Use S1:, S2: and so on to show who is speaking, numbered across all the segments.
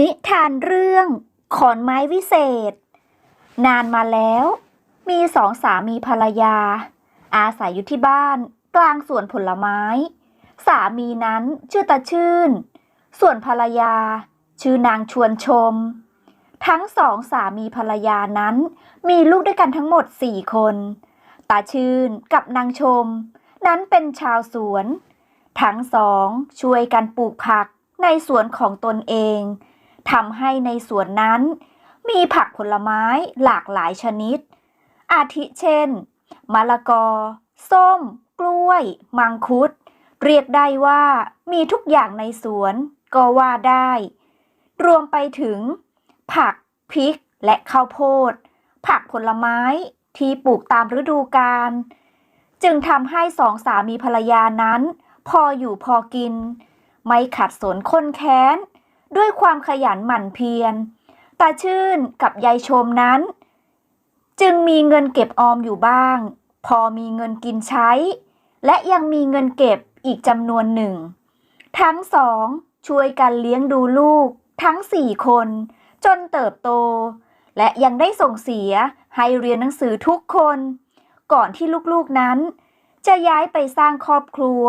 S1: นิทานเรื่องขอนไม้วิเศษ นานมาแล้ว มีสองสามีภรรยา อาศัยอยู่ที่บ้านกลางสวนผลไม้ สามีนั้นชื่อตาชื่น ส่วนภรรยา ชื่อนางชวนชม ทั้งสองสามีภรรยานั้น มีลูกด้วยกันทั้งหมดสี่คน ตาชื่นกับนางชม นั้นเป็นชาวสวน ทั้งสองช่วยกันปลูกผักในสวนของตนเอง ทำให้ในสวนนั้น มีผักผลไม้หลากหลายชนิด อาทิเช่น มะละกอ ส้ม กล้วย มังคุด เรียกได้ว่ามีทุกอย่างในสวนก็ว่าได้ รวมไปถึง ผัก พริก และข้าวโพด ผักผลไม้ที่ปลูกตามฤดูกาลจึงทำให้สองสามีภรรยานั้น พออยู่พอกิน ไม่ขัดสนคนแค้น ด้วยความขยันหมั่นเพียร ตาชื่นกับยายชมนั้น จึงมีเงินเก็บออมอยู่บ้าง พอมีเงินกินใช้ และยังมีเงินเก็บอีกจำนวนหนึ่ง ทั้งสองช่วยกันเลี้ยงดูลูกทั้งสี่คน จนเติบโต และยังได้ส่งเสียให้เรียนหนังสือทุกคน ก่อนที่ลูกๆนั้น จะย้ายไปสร้างครอบครัว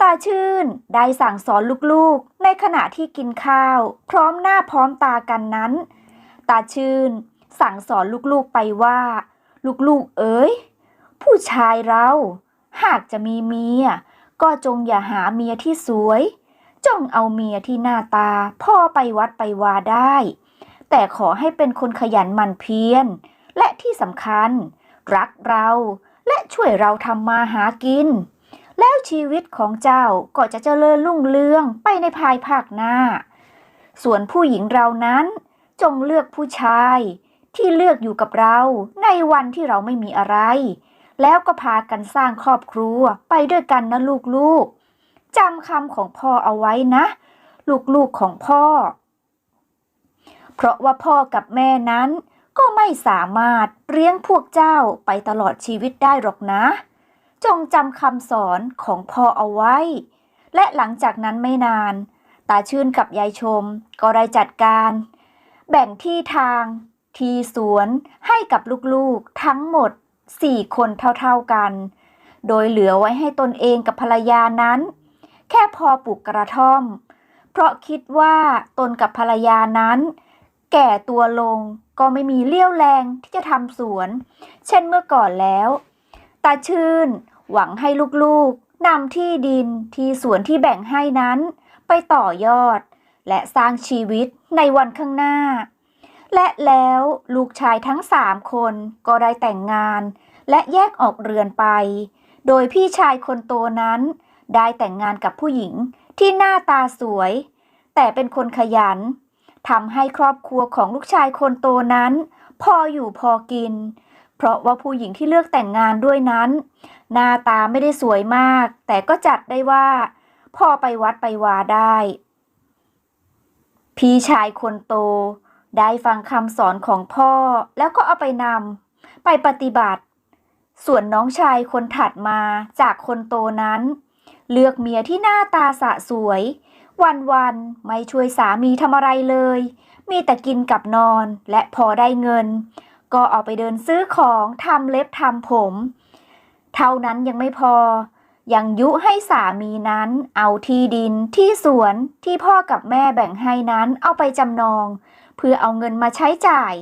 S1: ตาชื่นได้สั่งสอนลูกๆ ในขณะที่กินข้าว พร้อมหน้าพร้อมตากันนั้น ตาชื่น สั่งสอนลูกๆไปว่า ลูกๆเอ๋ยผู้ชายเรา หากจะมีเมีย ก็จงอย่าหาเมียที่สวย จงเอาเมียที่หน้าตาพ่อไปวัดไปวาได้ แต่ขอให้เป็นคนขยันหมั่นเพียรและที่สำคัญ รักเราและช่วยเราทำมาหากิน แล้วชีวิตของเจ้าก็จะเจริญรุ่งเรืองไปในภายภาคหน้า ส่วนผู้หญิงเรานั้นจงเลือกผู้ชายที่เลือกอยู่กับเราในวันที่เราไม่มีอะไร แล้วก็พากันสร้างครอบครัวไปด้วยกันนะลูกๆจำคำของพ่อเอาไว้นะ ลูกๆของพ่อ เพราะว่าพ่อกับแม่นั้นก็ไม่สามารถเลี้ยงพวกเจ้าไปตลอดชีวิตได้หรอกนะ จงจำคำสอนของพ่อเอาไว้ และหลังจากนั้นไม่นาน ตาชื่นกับยายชมก็ได้จัดการ แบ่งที่ทาง ที่สวนให้กับลูกๆทั้งหมดสี่คนเท่าๆกัน โดยเหลือไว้ให้ตนเองกับภรรยานั้น แค่พอปลูกกระท่อม เพราะคิดว่าตนกับภรรยานั้น แก่ตัวลงก็ไม่มีเลี้ยวแรงที่จะทำสวน เช่นเมื่อก่อนแล้วาชื่น หวังให้ลูกๆนำที่ดินที่สวนที่แบ่งให้นั้น ไปต่อยอด และสร้างชีวิตในวันข้างหน้า และแล้วลูกชายทั้งสามคนก็ได้แต่งงาน และแยกออกเรือนไป โดยพี่ชายคนโตนั้น ได้แต่งงานกับผู้หญิงที่หน้าตาสวย แต่เป็นคนขยันทำให้ครอบครัวของลูกชายคนโตนั้น พออยู่พอกิน เพราะว่าผู้หญิงที่เลือกแต่งงานด้วยนั้น หน้าตาไม่ได้สวยมาก แต่ก็จัดได้ว่า พอไปวัดไปวาได้ พี่ชายคนโต ได้ฟังคำสอนของพ่อแล้วก็เอาไปนำไปปฏิบัติ ส่วนน้องชายคนถัดมาจากคนโตนั้น เลือกเมียที่หน้าตาสะสวย วันๆไม่ช่วยสามีทำอะไรเลย มีแต่กินกับนอนและพอได้เงิน ก็เอาไปเดินซื้อของทำเล็บทำผม เท่านั้นยังไม่พอ ยังยุให้สามีนั้นเอาที่ดินที่สวนที่พ่อกับแม่แบ่งให้นั้นเอาไปจำนอง เพื่อเอาเงินมาใช้จ่าย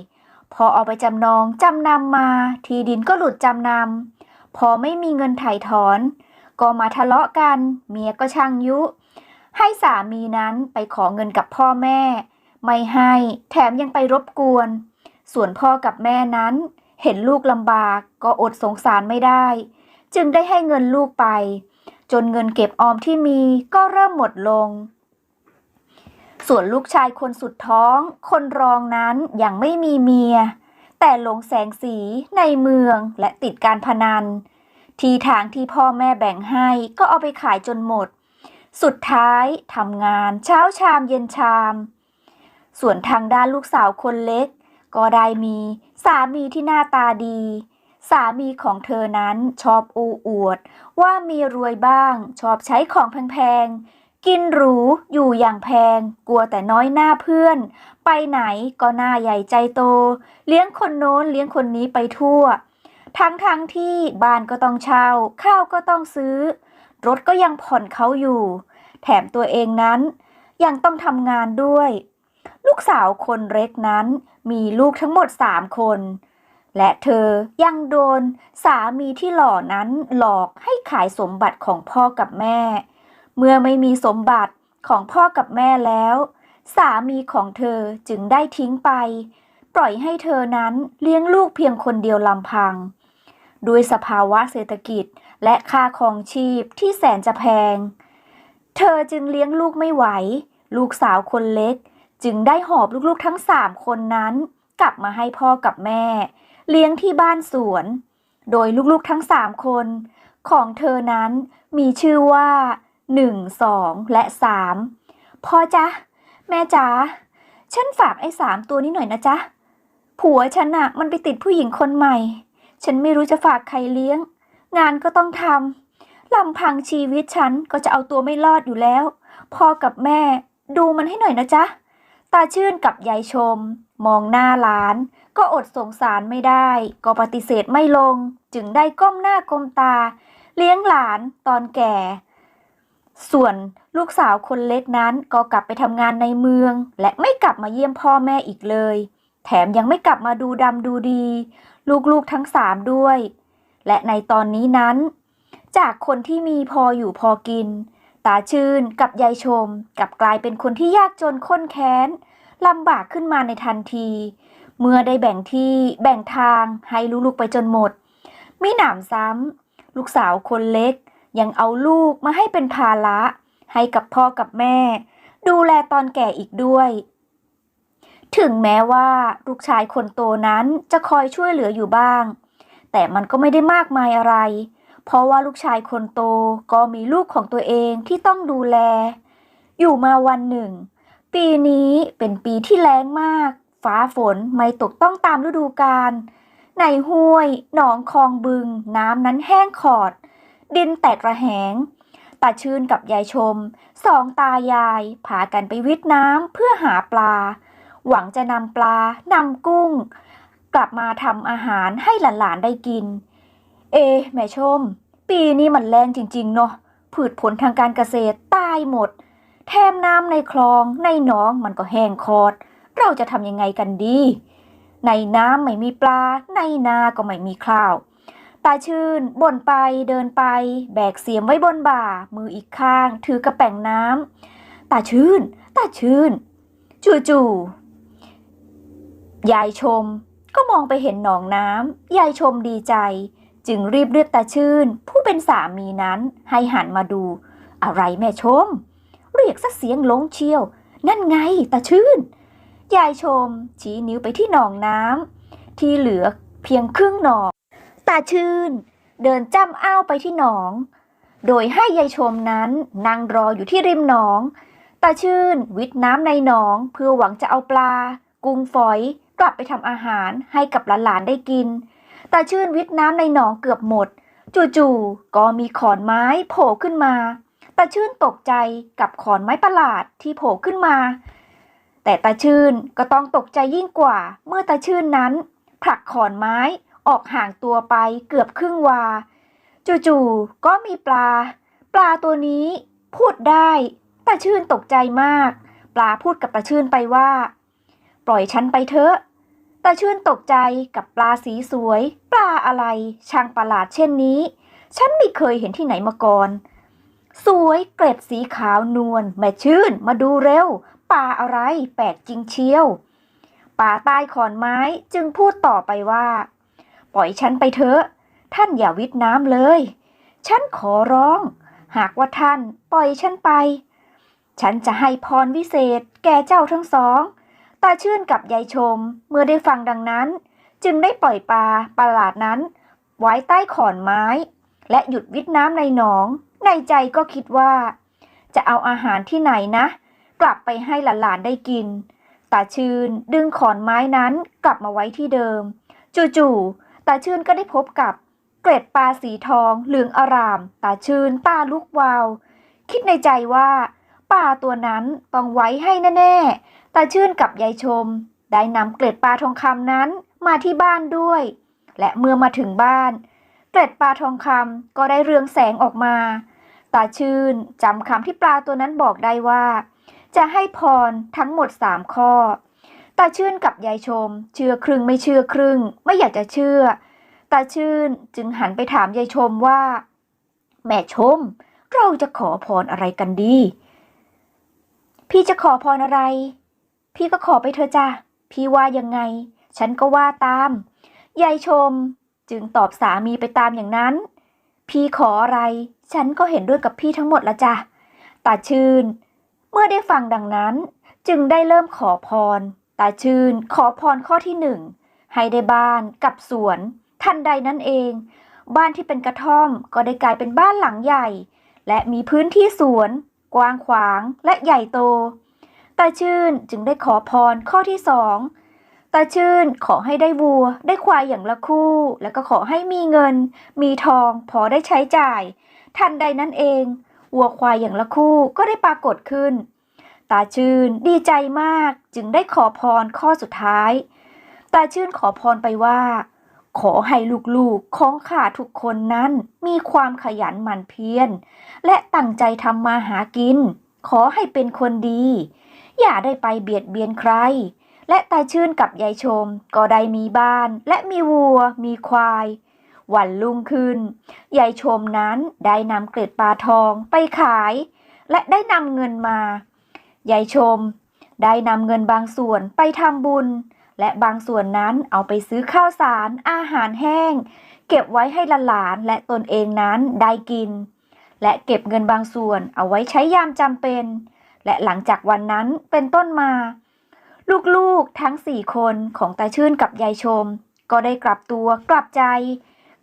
S1: พอเอาไปจำนองจำนำมา ที่ดินก็หลุดจำนำพอไม่มีเงินไถ่ถอน ก็มาทะเลาะกัน เมียก็ช่างยุ ให้สามีนั้นไปขอเงินกับพ่อแม่ ไม่ให้แถมยังไปรบกวน ส่วนพ่อกับแม่นั้น เห็นลูกลำบากก็อดสงสารไม่ได้ จึงได้ให้เงินลูกไป จนเงินเก็บออมที่มีก็เริ่มหมดลง ส่วนลูกชายคนสุดท้อง คนรองนั้นยังไม่มีเมีย แต่หลงแสงสีในเมืองและติดการพนัน ทีทางที่พ่อแม่แบ่งให้ก็เอาไปขายจนหมด สุดท้ายทำงานเช้าชามเย็นชาม ส่วนทางด้านลูกสาวคนเล็ก ก็ได้มีสามีที่หน้าตาดี สามีของเธอนั้นชอบอูอวด ว่ามีรวยบ้าง ชอบใช้ของแพงๆ กินหรู อยู่อย่างแพง กลัวแต่น้อยหน้าเพื่อน ไปไหนก็หน้าใหญ่ใจโต เลี้ยงคนโน้นเลี้ยงคนนี้ไปทั่ว ทั้งทั้งๆที่บ้านก็ต้องเช่า ข้าวก็ต้องซื้อ รถก็ยังผ่อนเขาอยู่ แถมตัวเองนั้นยังต้องทำงานด้วย ลูกสาวคนเล็กนั้นมีลูกทั้งหมดสามคน และเธอยังโดนสามีที่หล่อนั้นหลอกให้ขายสมบัติของพ่อกับแม่ เมื่อไม่มีสมบัติของพ่อกับแม่แล้ว สามีของเธอจึงได้ทิ้งไป ปล่อยให้เธอนั้นเลี้ยงลูกเพียงคนเดียวลำพังด้วยสภาวะเศรษฐกิจและค่าครองชีพที่แสนจะแพง เธอจึงเลี้ยงลูกไม่ไหว ลูกสาวคนเล็ก จึงได้หอบลูกๆทั้งสามคนนั้น กลับมาให้พ่อกับแม่ เลี้ยงที่บ้านสวน โดยลูกๆทั้งสามคน ของเธอนั้นมีชื่อว่าหนึ่งสองและสามพ่อจ๊ะ แม่จ๋าฉันฝากไอ้สามตัวนี้หน่อยนะจ๊ะ ผัวฉันน่ะมันไปติดผู้หญิงคนใหม่ ฉันไม่รู้จะฝากใครเลี้ยง งานก็ต้องทำลำพังชีวิตฉันก็จะเอาตัวไม่รอดอยู่แล้ว พ่อกับแม่ ดูมันให้หน่อยนะจ๊ะ ตาชื่นกับยายชม มองหน้าหลาน ก็อดสงสารไม่ได้ ก็ปฏิเสธไม่ลง จึงได้ก้มหน้าก้มตา เลี้ยงหลานตอนแก่ ส่วนลูกสาวคนเล็กนั้นก็กลับไปทำงานในเมือง และไม่กลับมาเยี่ยมพ่อแม่อีกเลย แถมยังไม่กลับมาดูดำดูดี ลูกๆทั้งสามด้วย และในตอนนี้นั้น จากคนที่มีพออยู่พอกิน ตาชื่นกับยายชมกับกลายเป็นคนที่ยากจนข้นแค้นลำบากขึ้นมาในทันที เมื่อได้แบ่งที่แบ่งทางให้ลูกๆไปจนหมดมิหนำซ้ำลูกสาวคนเล็ก ยังเอาลูกมาให้เป็นภาระ ให้กับพ่อกับแม่ ดูแลตอนแก่อีกด้วย ถึงแม้ว่าลูกชายคนโตนั้นจะคอยช่วยเหลืออยู่บ้าง แต่มันก็ไม่ได้มากมายอะไรเเพราะว่าลูกชายคนโตก็มีลูกของตัวเองที่ต้องดูแล อยู่มาวันหนึ่ง ปีนี้เป็นปีที่แล้งมาก ฟ้าฝนไม่ตกต้องตามฤดูกาลในห้วย หนองคลองบึง น้ำนั้นแห้งขอด ดินแตกระแหงตาชื่นกับยายชม สองตายายพากันไปวิทน้ำเพื่อหาปลา หวังจะนำปลานำกุ้ง กลับมาทำอาหารให้หลานๆได้กิน เอ แม่ชม ปีนี้มันแรงจริง ๆ เนาะพืชผลทางการเกษตรตายหมด แถมน้ำในคลองในหนองมันก็แห้งคอด เราจะทำยังไงกันดี ในน้ำไม่มีปลา ในนาก็ไม่มีข้าวตาชื่นบ่นไปเดินไป แบกเสียมไว้บนบ่า มืออีกข้าง ถือกระแป่งน้ำตาชื่น ตาชื่น จู่ๆยายชมก็มองไปเห็นหนองน้ำยายชมดีใจ จึงรีบเรียกตาชื่น ผู้เป็นสามีนั้นให้หันมาดู อะไรแม่ชม เรียกสักเสียงลงเชียว นั่นไงตาชื่น ยายชม ชี้นิ้วไปที่หนองน้ำที่เหลือเพียงครึ่งหนอง ตาชื่น เดินจ้ำอ้าวไปที่หนอง โดยให้ยายชมนั้นนั่งรออยู่ที่ริมหนอง ตาชื่นวิทน้ำในหนองเพื่อหวังจะเอาปลา กุ้งฝอยกลับไปทำอาหารให้กับหลานๆได้กิน ตาชื่นวิทน้ำในหนองเกือบหมด จู่ๆก็มีขอนไม้โผล่ขึ้นมาตาชื่นตกใจกับขอนไม้ประหลาดที่โผล่ขึ้นมา แต่ตาชื่นก็ต้องตกใจยิ่งกว่า เมื่อตาชื่นนั้น ผลักขอนไม้ออกห่างตัวไปเกือบครึ่งวา จู่ๆก็มีปลา ปลาตัวนี้พูดได้ตาชื่นตกใจมาก ปลาพูดกับตาชื่นไปว่า ปล่อยฉันไปเถอะ ตาชื่นตกใจกับปลาสีสวย ปลาอะไร ช่างประหลาดเช่นนี้ ฉันไม่เคยเห็นที่ไหนมาก่อน สวยเกล็ดสีขาวนวลแม่ชื่นมาดูเร็ว ปลาอะไร แปลกจริงเชียวป่าใต้ขอนไม้จึงพูดต่อไปว่า ปล่อยฉันไปเถอะ ท่านอย่าวิทน้ำเลย ฉันขอร้อง หากว่าท่านปล่อยฉันไป ฉันจะให้พรวิเศษแก่เจ้าทั้งสอง ตาชื่นกับยายชม เมื่อได้ฟังดังนั้น จึงได้ปล่อยปลาประหลาดนั้น ไว้ใต้ขอนไม้ และหยุดวิทน้ำในหนอง ในใจก็คิดว่า จะเอาอาหารที่ไหนนะ กลับไปให้หลานๆได้กินตาชื่นดึงขอนไม้นั้นกลับมาไว้ที่เดิม จู่ๆตาชื่นก็ได้พบกับเกล็ดปลาสีทองเหลืองอาราม ตาชื่นตาลุกวาว คิดในใจว่า ปลาตัวนั้นต้องไว้ให้แน่ๆตาชื่นกับยายชม ได้นำเกล็ดปลาทองคำนั้นมาที่บ้านด้วย และเมื่อมาถึงบ้าน เกล็ดปลาทองคำก็ได้เรืองแสงออกมา ตาชื่นจำคำที่ปลาตัวนั้นบอกได้ว่า จะให้พรทั้งหมดสามข้อ ตาชื่นกับยายชม เชื่อครึ่งไม่เชื่อครึ่ง ไม่อยากจะเชื่อ ตาชื่นจึงหันไปถามยายชมว่า แม่ชม เราจะขอพรอะไรกันดี พี่จะขอพรอะไร พี่ก็ขอไปเถอะจ้ะ พี่ว่ายังไง ฉันก็ว่าตาม ยายชมจึงตอบสามีไปตามอย่างนั้น พี่ขออะไร ฉันก็เห็นด้วยกับพี่ทั้งหมดละจ้ะ ตาชื่น เมื่อได้ฟังดังนั้น จึงได้เริ่มขอพร ตาชื่น ขอพรข้อที่หนึ่ง ให้ได้บ้านกับสวน ทันใดนั้นเอง บ้านที่เป็นกระท่อมก็ได้กลายเป็นบ้านหลังใหญ่ และมีพื้นที่สวน กว้างขวางและใหญ่โต ตาชื่นจึงได้ขอพรข้อที่สองตาชื่นขอให้ได้วัว ได้ควายอย่างละคู่ แล้วก็ขอให้มีเงิน มีทองพอได้ใช้จ่าย ทันใดนั้นเอง วัวควายอย่างละคู่ก็ได้ปรากฏขึ้น ตาชื่นดีใจมากจึงได้ขอพรข้อสุดท้าย ตาชื่นขอพรไปว่า ขอให้ลูกๆของข้าทุกคนนั้นมีความขยันหมั่นเพียร และตั้งใจทำมาหากิน ขอให้เป็นคนดี อย่าได้ไปเบียดเบียนใคร และตายชื่นกับยายชม ก็ได้มีบ้าน และมีวัว มีควาย วันรุ่งขึ้นยายชมนั้นได้นำเกล็ดปลาทองไปขาย และได้นำเงินมายายชม ได้นำเงินบางส่วนไปทำบุญ และบางส่วนนั้นเอาไปซื้อข้าวสาร อาหารแห้ง เก็บไว้ให้หลานและตนเองนั้นได้กิน และเก็บเงินบางส่วนเอาไว้ใช้ยามจำเป็น และหลังจากวันนั้นเป็นต้นมา ลูกๆทั้งสี่คนของตาชื่นกับยายชม ก็ได้กลับตัวกลับใจ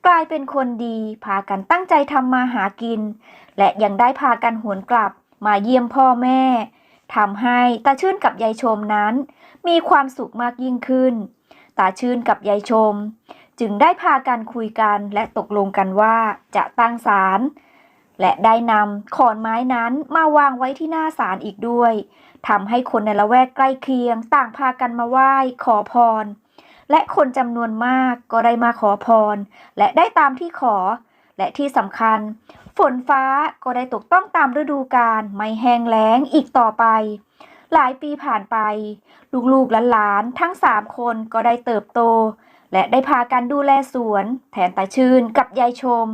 S1: กลายเป็นคนดีพากันตั้งใจทำมาหากิน และยังได้พากันหวนกลับมาเยี่ยมพ่อแม่ ทำให้ตาชื่นกับยายชมนั้น มีความสุขมากยิ่งขึ้น ตาชื่นกับยายชม จึงได้พากันคุยกันและตกลงกันว่าจะตั้งศาลและได้นำขอนไม้นั้นมาวางไว้ที่หน้าศาลอีกด้วยทำให้คนในละแวกใกล้เคียง ต่างพากันมาไหว้ขอพร และคนจำนวนมากก็ได้มาขอพร และได้ตามที่ขอ และที่สำคัญ ฝนฟ้าก็ได้ตกต้องตามฤดูกาลไม่แห้งแล้งอีกต่อไป หลายปีผ่านไป ลูกๆหลานๆทั้งสามคนก็ได้เติบโต และได้พากันดูแลสวน แทนตาชื่นกับยายชม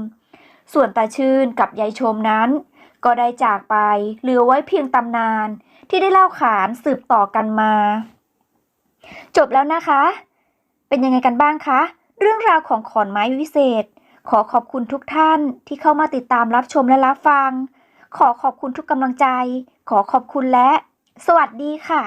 S1: ส่วนตาชื่นกับยายชมนั้น ก็ได้จากไปเหลือไว้เพียงตำนาน ที่ได้เล่าขานสืบต่อกันมา จบแล้วนะคะ เป็นยังไงกันบ้างคะ เรื่องราวของขอนไม้วิเศษ ขอขอบคุณทุกท่านที่เข้ามาติดตามรับชมและรับฟัง ขอขอบคุณทุกกำลังใจ ขอขอบคุณและ สวัสดีค่ะ